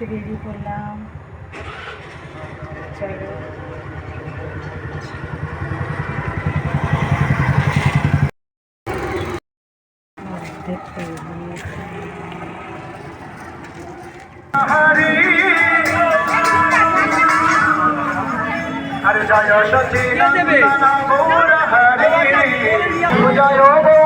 করতে বেরিয়ে পড়লাম চলো। দেখতে আরে জয় সচিন জয়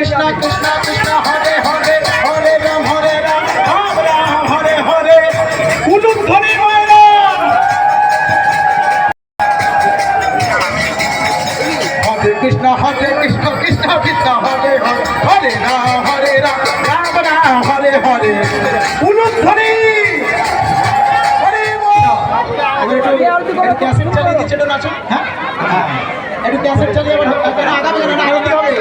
কৃষ্ণ কৃষ্ণ কৃষ্ণ হরে হরে হরে রাম হরে রাম রাম রাম হরে হরে। ধ্বনি ময়রা। হরে কৃষ্ণ হরে কৃষ্ণ কৃষ্ণ কৃষ্ণ হরে হরে হরে রাম হরে রাম রাম রাম হরে হরে। কুলুম ধ্বনি হরে একটু ক্যাসেট চালিয়ে দিচ্ছে নাচুন। হ্যাঁ? একটু ক্যাসেট চালিয়ে আবার আগামী আরতি হবে।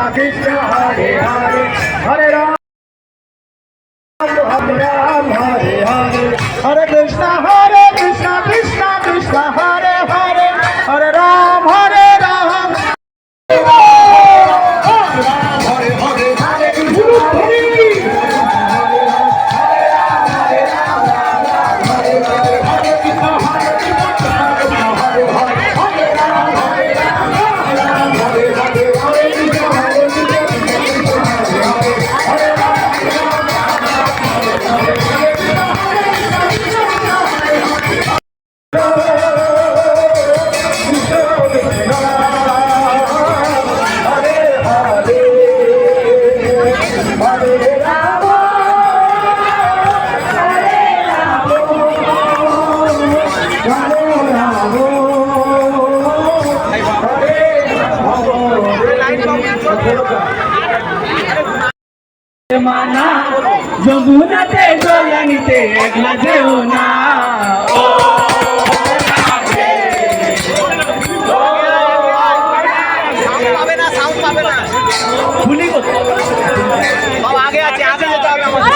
কৃষ্ণ কৃষ্ণ হরে হরে হরে রাম হরে রাম হরে হরে হরে কৃষ্ণ মানা। যমুনাতে জলানিতে একলা যেও না। আগে আছে আগে যেতে হবে খলি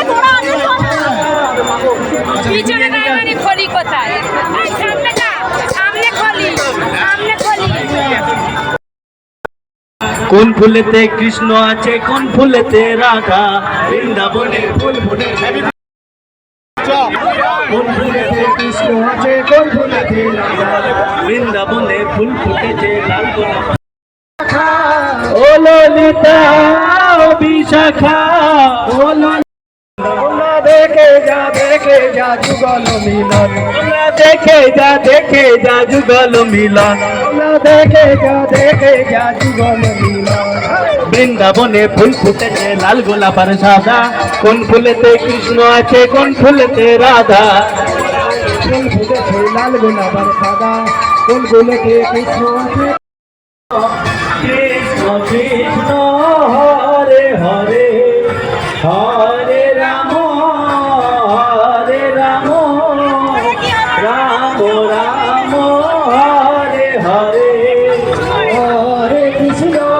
কোন ফুলেতে কৃষ্ণ আছে, কোন ফুলেতে রাধা? বৃন্দাবনে ফুল ফুটে কোন ফুলেতে কৃষ্ণ আছে, কোন ফুলেতে রাধা? বৃন্দাবনে ফুল ফুটেছে, লাল গোলাপ। ও ললিতা বিশাখা, ও ললিতা দেখে যা দেখে যা যুগল মিলন। দেখে যা দেখে যা যুগল মিলন। দেখে যা দেখে যা যুগল মিলন। বৃন্দাবনে ফুল ফুটেছে লাল গোলাপ আর সাদা। কোন ফুলেতে কৃষ্ণ আছে কোন ফুলেতে রাধা? ফুল ফুটেছে লাল গোলাপ আর সাদা। কোন ফুলেতে কৃষ্ণ আছে? কৃষ্ণ কৃষ্ণ হরে হরে হরে হরে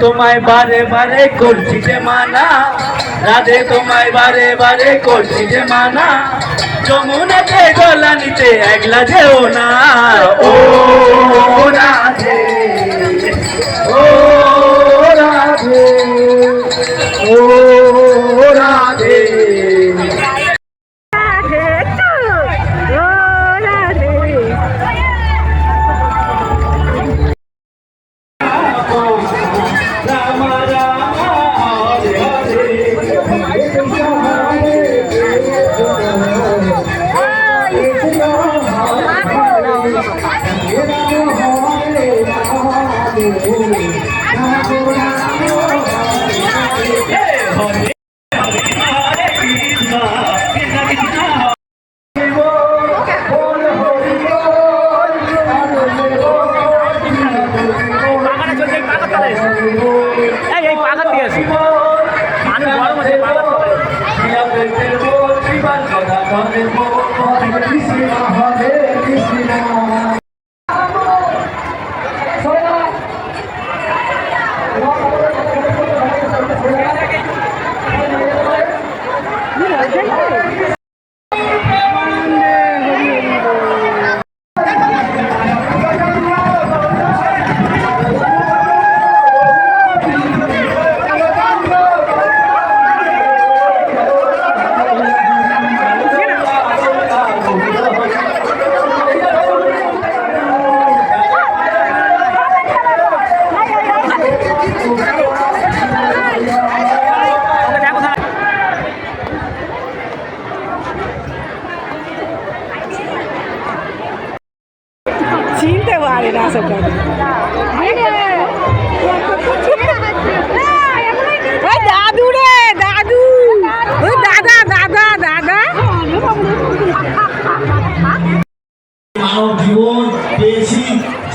তোমায় বারে বারে করছি যে মানা। রাধে তোমায় বারে বারে করছি যে মানা। যমুনাতে গলা নিতে একলা যেও না। ও রাধে ও রাধে, ও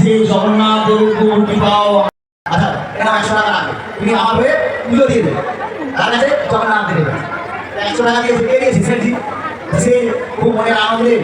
যে জগন্নাথ আচ্ছা এটা একশো টাকা তুমি আমার পুজো দিয়ে দেবে। তার কাছে জগন্নাথ দেবে একশো টাকা দিয়ে ঢুকিয়ে দিয়েছি। সে খুব মনের আনন্দে